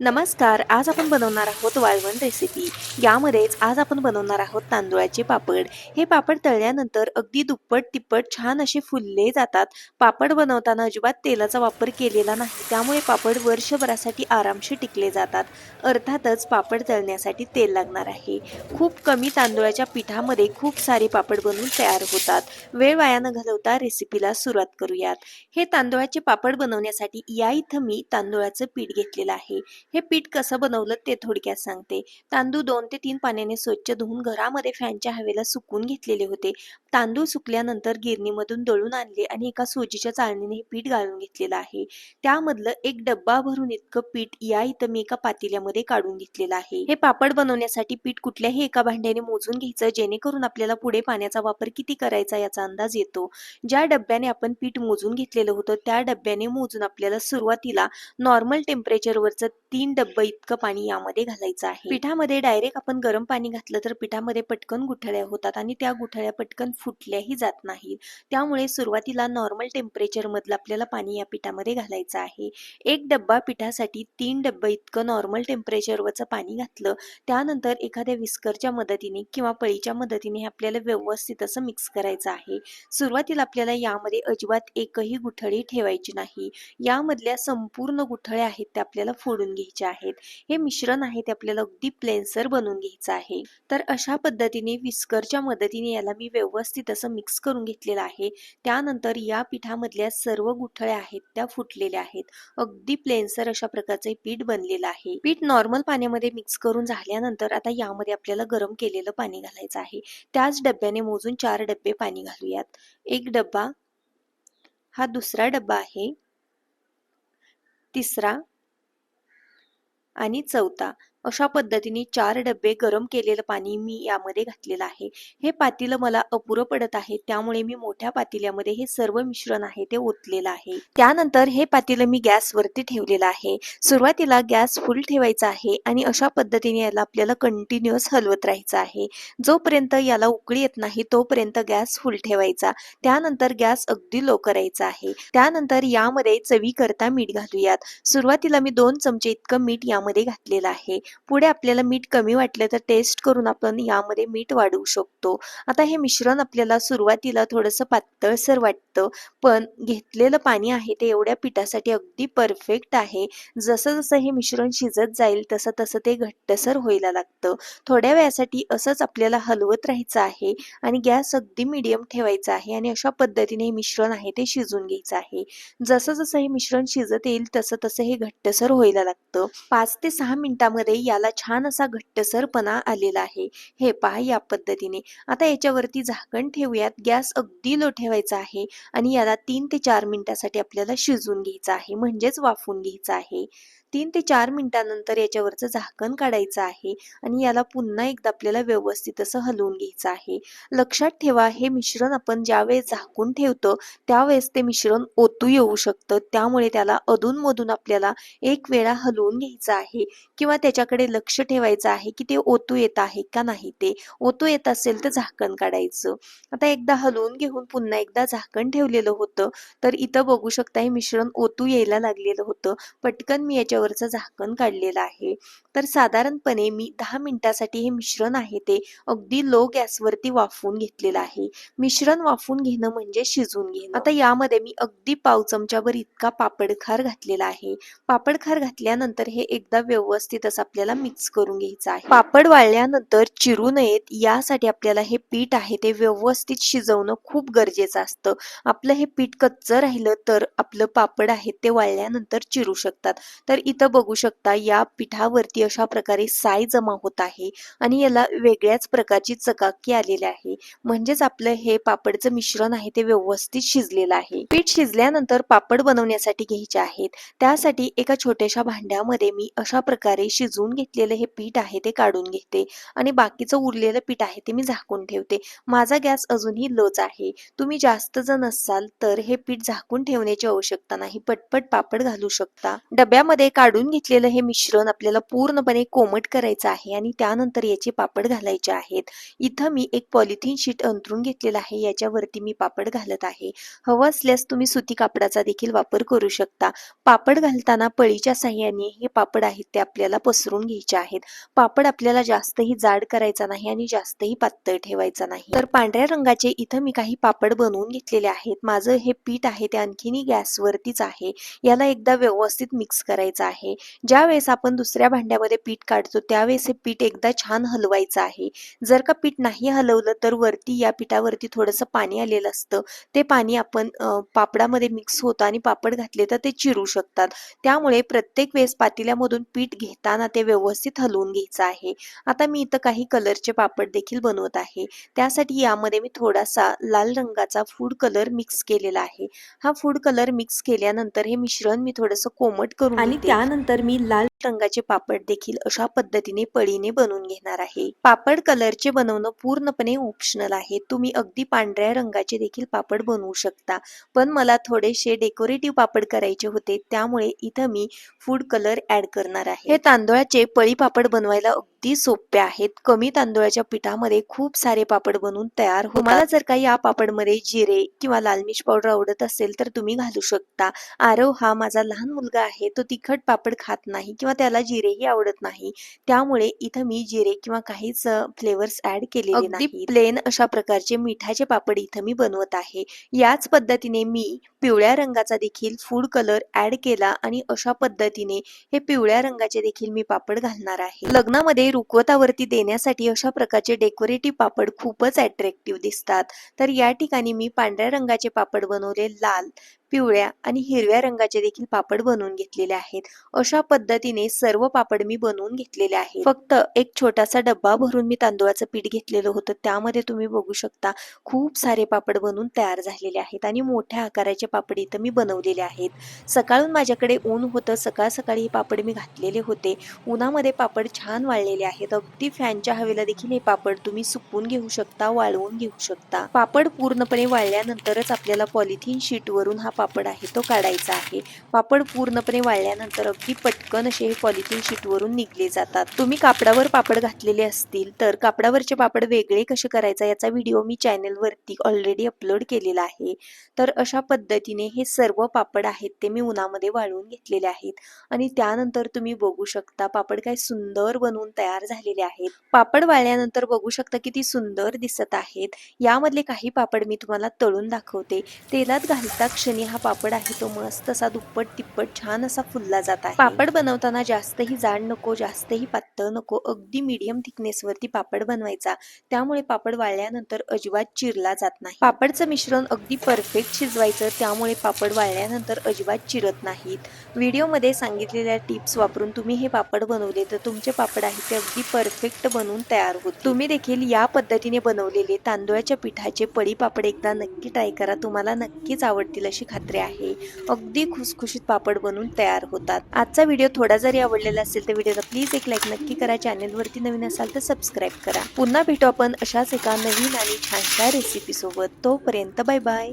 नमस्कार आज आपण बनवणार आहोत वाळवण रेसिपी यामध्येच आज आपण बनवणार आहोत तांदुळाचे पापड. हे पापड तळल्यानंतर अगदी दुप्पट तिप्पट छान असे फुलले जातात. पापड बनवताना अजिबात तेलाचा वापर केलेला नाही. त्यामुळे पापड वर्षभरासाठी आरामशी टिकले जातात. अर्थातच पापड तळण्यासाठी तेल लागणार आहे. खूप कमी तांदुळाच्या पिठामध्ये खूप सारे पापड बनवून तयार होतात. वेळ वाया न घालवता रेसिपीला सुरुवात करूयात. हे तांदुळाचे पापड बनवण्यासाठी या इथं मी तांदुळाचं पीठ घेतलेलं आहे. हे पीठ कसं बनवलं ते थोडक्यात सांगते. तांदूळ दोन ते तीन पाण्याने स्वच्छ धुवून घरामध्ये फॅनच्या हवेला सुकून घेतलेले होते. तांदूळ सुकल्यानंतर गिरणीमधून दळून आणले आणि एका सोजीच्या चाळणीने हे पीठ गाळून घेतलेलं आहे. त्यामधलं एक डब्बा भरून इतकं पीठ या इथं मी एका पातेल्यामध्ये काढून घेतलेलं आहे. हे पापड बनवण्यासाठी पीठ कुठल्याही एका भांड्याने मोजून घ्यायचं जेणेकरून आपल्याला पुढे पाण्याचा वापर किती करायचा याचा अंदाज येतो. ज्या डब्याने आपण पीठ मोजून घेतलेलं होतं त्या डब्याने मोजून आपल्याला सुरुवातीला नॉर्मल टेम्परेचरवरचं तीन डब्बे इतकं पाणी यामध्ये घालायचं आहे. पिठामध्ये डायरेक्ट आपण गरम पाणी घातलं तर पिठामध्ये पटकन गुठळ्या होतात आणि त्या गुठळ्या पटकन फुटल्याही जात नाहीत त्यामुळे सुरुवातीला नॉर्मल टेम्परेचर मधलं आपल्याला पाणी या पिठामध्ये घालायचं आहे. एक डब्बा पिठासाठी तीन डब्बे इतकं नॉर्मल टेम्परेचरवरचं पाणी घातलं त्यानंतर एखाद्या विस्करच्या मदतीने किंवा पळीच्या मदतीने हे आपल्याला व्यवस्थित असं मिक्स करायचं आहे. सुरुवातीला आपल्याला यामध्ये अजिबात एकही गुठळी ठेवायची नाही. यामधल्या संपूर्ण गुठळ्या आहेत त्या आपल्याला फोडून घ्यायचे आहेत. हे मिश्रण आहे ते आपल्याला अगदी प्लेन्सर बनवून घ्यायचं आहे. तर अशा पद्धतीने विस्करच्या मदतीने याला मी व्यवस्थित असं मिक्स करून घेतलेलं आहे. त्यानंतर या पिठामधल्या सर्व गुठळ्या आहेत त्या फुटलेल्या आहेत. अगदी प्लेन्सर अशा प्रकारचे पीठ बनलेलं आहे. पीठ नॉर्मल पाण्यामध्ये मिक्स करून झाल्यानंतर आता यामध्ये आपल्याला गरम केलेलं पाणी घालायचं आहे. त्याच डब्याने मोजून चार डब्बे पाणी घालूयात. एक डब्बा हा दुसरा डब्बा आहे. तिसरा आणि चौथा अशा पद्धतीने चार डबे गरम केलेलं पाणी मी यामध्ये घातलेलं आहे. हे पातेलं मला अपुरं पडत आहे त्यामुळे मी मोठ्या पातेल्यामध्ये हे सर्व मिश्रण आहे ते ओतलेलं आहे. त्यानंतर हे पातेलं मी गॅसवरती ठेवलेलं आहे. सुरुवातीला गॅस फुल ठेवायचा आहे आणि अशा पद्धतीने याला आपल्याला कंटिन्युअस हलवत राहायचं आहे. जोपर्यंत याला उकळी येत नाही तोपर्यंत गॅस फुल ठेवायचा. त्यानंतर गॅस अगदी लो करायचा आहे. त्यानंतर यामध्ये चवी करता मीठ घालूयात. सुरुवातीला मी दोन चमचे इतकं मीठ यामध्ये घातलेलं आहे. पुढे आपल्याला मीठ कमी वाटलं तर टेस्ट करून आपण यामध्ये मीठ वाढवू शकतो. आता हे मिश्रण आपल्याला सुरुवातीला थोडंसं पातळसर वाटतं पण घेतलेलं पाणी आहे ते एवढ्या पिठासाठी अगदी परफेक्ट आहे. जसं जसं हे मिश्रण शिजत जाईल तसं तसं ते घट्टसर व्हायला लागतं. थोड्या वेळासाठी असंच आपल्याला हलवत राहायचं आहे आणि गॅस अगदी मिडियम ठेवायचा आहे आणि अशा पद्धतीने हे मिश्रण आहे ते शिजून घ्यायचं आहे. जसं जसं हे मिश्रण शिजत येईल तसं तसं हे घट्टसर व्हायला लागतं. पाच ते सहा मिनिटांमध्ये याला छान असा घट्टसरपणा आलेला आहे. हे पहा या पद्धतीने. आता याच्यावरती झाकण ठेवूयात. गॅस अगदी लो ठेवायचा आहे आणि याला तीन ते चार मिनिटासाठी आपल्याला शिजून घ्यायचं आहे. म्हणजेच वाफून घ्यायचं आहे. तीन ते चार मिनिटानंतर याच्यावरचं झाकण काढायचं आहे आणि याला पुन्हा एकदा आपल्याला व्यवस्थित असं हलवून घ्यायचं आहे. लक्षात ठेवा हे मिश्रण आपण ज्यावेळेस झाकून ठेवतो त्यावेळेस ते मिश्रण ओतू येऊ शकतं. त्यामुळे त्याला अधूनमधून आपल्याला एक वेळा हलवून घ्यायचं आहे. किंवा त्याच्याकडे लक्ष ठेवायचं आहे की ते ओतू येत आहे का नाही ते. ओतू येत असेल तर झाकण काढायचं. आता एकदा हलवून घेऊन पुन्हा एकदा झाकण ठेवलेलं होतं. तर इथं बघू शकता हे मिश्रण ओतू यायला लागलेलं होतं. पटकन मी याच्या त्याच्यावरचं झाकण काढलेलं आहे. तर साधारणपणे मी दहा मिनिटासाठी हे मिश्रण आहे ते अगदी लो गॅसवरती वाफवून घेतलेलं आहे. मिश्रण वाफवून घेणं म्हणजे शिजून घेणं. आता यामध्ये मी अगदी पाव चमच्यावर इतका पापडखार घातलेला आहे. पापडखार घातल्यानंतर हे एकदा व्यवस्थित असं आपल्याला मिक्स करून घ्यायचं आहे. पापड वाळल्यानंतर चिरू नयेत यासाठी आपल्याला हे पीठ आहे ते व्यवस्थित शिजवणं खूप गरजेचं असतं. आपलं हे पीठ कच्चं राहिलं तर आपलं पापड आहे ते वाळल्यानंतर चिरू शकतात. तर इथं बघू शकता या पिठावरती अशा प्रकारे साय जमा होत आहे आणि याला वेगळ्याच प्रकारची चकाकी आलेली आहे. म्हणजेच आपलं हे पापडचं मिश्रण आहे ते व्यवस्थित शिजलेलं आहे. पीठ शिजल्यानंतर पापड बनवण्यासाठी घ्यायचे आहेत. त्यासाठी एका छोट्याशा भांड्यामध्ये मी अशा प्रकारे शिजवून घेतलेलं हे पीठ आहे ते काढून घेते आणि बाकीचं उरलेलं पीठ आहे ते मी झाकून ठेवते. माझा गॅस अजूनही लोच आहे. तुम्ही जास्त जण असाल तर हे पीठ झाकून ठेवण्याची आवश्यकता नाही. पटपट पापड घालू शकता. डब्यामध्ये काढून घेतलेलं हे मिश्रण आपल्याला पूर्णपणे कोमट करायचं आहे आणि त्यानंतर याचे पापड घालायचे आहेत. इथं मी एक पॉलिथिन शीट अंथरून घेतलेलं आहे. याच्यावरती मी पापड घालत आहे. हवं असल्यास तुम्ही सुती कापडाचा देखील वापर करू शकता. पापड घालताना पळीच्या साह्याने हे पापड आहेत ते आपल्याला पसरून घ्यायचे आहेत. पापड आपल्याला जास्तही जाड करायचा नाही आणि जास्तही पातळ ठेवायचा नाही. तर पांढऱ्या रंगाचे इथं मी काही पापड बनवून घेतलेले आहेत. माझं हे पीठ आहे ते आणखीनही गॅसवरतीच आहे. याला एकदा व्यवस्थित मिक्स करायचं आहे. ज्या वेळेस आपण दुसऱ्या भांड्यामध्ये पीठ काढतो त्यावेळेस हे पीठ एकदा छान हलवायचं आहे. जर का पीठ नाही हलवलं तर वरती या पिठावरती थोडंसं पाणी आलेलं असतं. ते पाणी आपण पापडामध्ये मिक्स होतं आणि पापड घातले तर ते चिरू शकतात. त्यामुळे प्रत्येक वेळेस पातेल्यामधून पीठ घेताना ते व्यवस्थित हलवून घ्यायचं आहे. आता मी इथं काही कलरचे पापड देखील बनवत आहे. त्यासाठी यामध्ये मी थोडासा लाल रंगाचा फूड कलर मिक्स केलेला आहे. हा फूड कलर मिक्स केल्यानंतर हे मिश्रण मी थोडंसं कोमट करून आणि त्यानंतर मी लाल रंगाचे पापड देखील अशा पद्धतीने पळीने बनवून घेणार आहे. पापड कलरचे बनवणं पूर्णपणे ऑप्शनल आहे. तुम्ही अगदी पांढऱ्या रंगाचे देखील पापड बनवू शकता. पण मला थोडेसे डेकोरेटिव्ह पापड करायचे होते त्यामुळे इथं मी फूड कलर ऍड करणार आहे. हे तांदळाचे पळी पापड बनवायला अगदी सोपे आहेत. कमी तांदळाच्या पिठामध्ये खूप सारे पापड बनवून तयार हो मला जर का या पापडमध्ये जिरे किंवा लाल मिर्च पावडर आवडत असेल तर तुम्ही घालू शकता. आरव हा माझा लहान मुलगा आहे तो तिखट पापड खात नाही किंवा त्याला जिरेही आवडत नाही. त्यामुळे इथं मी जिरे किंवा काहीच फ्लेवर्स ऍड केलेले नाही प्लेन अशा प्रकारचे मिठाचे पापड इथं मी बनवत आहे. याच पद्धतीने मी पिवळ्या रंगाचा देखील फूड कलर ऍड केला आणि अशा पद्धतीने हे पिवळ्या रंगाचे देखील मी पापड घालणार आहे. लग्नामध्ये रुखवतावरती देण्यासाठी अशा प्रकारचे डेकोरेटिव्ह पापड खूपच अट्रॅक्टिव्ह दिसतात. तर या ठिकाणी मी पांढऱ्या रंगाचे पापड बनवले लाल. पिवळ्या आणि हिरव्या रंगाचे देखील पापड बनवून घेतलेले आहेत. अशा पद्धतीने सर्व पापड मी बनवून घेतलेले आहेत. फक्त एक छोटासा डब्बा भरून मी तांदूळाचं पीठ घेतलेलं होतं. त्यामध्ये तुम्ही बघू शकता खूप सारे पापड बनवून तयार झालेले आहेत आणि मोठ्या आकाराचे पापड इथं मी बनवलेले आहेत. सकाळून माझ्याकडे ऊन होतं. सकाळ सकाळी हे पापड मी घातलेले होते. उन्हामध्ये पापड छान वाळलेले आहेत. अगदी फॅनच्या हवेला देखील हे पापड तुम्ही सुकवून घेऊ शकता वाळवून घेऊ शकता. पापड पूर्णपणे वाळल्यानंतरच आपल्याला पॉलिथिन शीटवरून हा पापड आहे तो काढायचा आहे. पापड पूर्णपणे वाळल्यानंतर अगदी पटकन असे हे पॉलिथिन शीटवरून निघले जातात. तुम्ही कापडावर पापड घातलेले असतील तर कापडावरचे पापड वेगळे कसे करायचा याचा व्हिडिओ मी चॅनलवरती ऑलरेडी अपलोड केलेला आहे. तर अशा पद्धतीने हे सर्व पापड आहेत ते मी उन्हामध्ये वाळवून घेतलेले आहेत. आणि त्यानंतर तुम्ही बघू शकता पापड काय सुंदर बनवून तयार झालेले आहेत. पापड वाळल्यानंतर बघू शकता किती सुंदर दिसत आहेत. यामधले काही पापड मी तुम्हाला तळून दाखवते. तेलात घालता क्षणी हा पापड आहे तो मस्त असा दुप्पट तिप्पट छान असा फुलला जात आहे. पापड बनवताना जास्तही जाड नको जास्तही पातळ नको. अगदी मीडियम थिकनेसवरती पापड बनवायचा. त्यामुळे पापड वाळल्यानंतर अजिबात चिरला जात नाही. पापडचं मिश्रण अगदी परफेक्ट शिजवायचं त्यामुळे पापड वाळल्यानंतर अजिबात चिरत नाहीत. व्हिडिओमध्ये सांगितलेल्या टिप्स वापरून तुम्ही हे पापड बनवले तर तुमचे पापड आहे ते अगदी परफेक्ट बनवून तयार होत तुम्ही देखील या पद्धतीने बनवलेले तांदूळाच्या पिठाचे पडी पापड एकदा नक्की ट्राय करा. तुम्हाला नक्कीच आवडतील अशी खात्री आहे. अगदी खुसखुशीत पापड बनवून तयार होतात. आजचा व्हिडिओ थोडा जरी आवडलेला असेल तर व्हिडिओला प्लीज एक लाईक नक्की करा. चॅनलवरती नवीन असाल तर सबस्क्राईब करा. पुन्हा भेटू आपण अशाच एका नवीन आणि छानशा रेसिपी सोबत. तोपर्यंत बाय बाय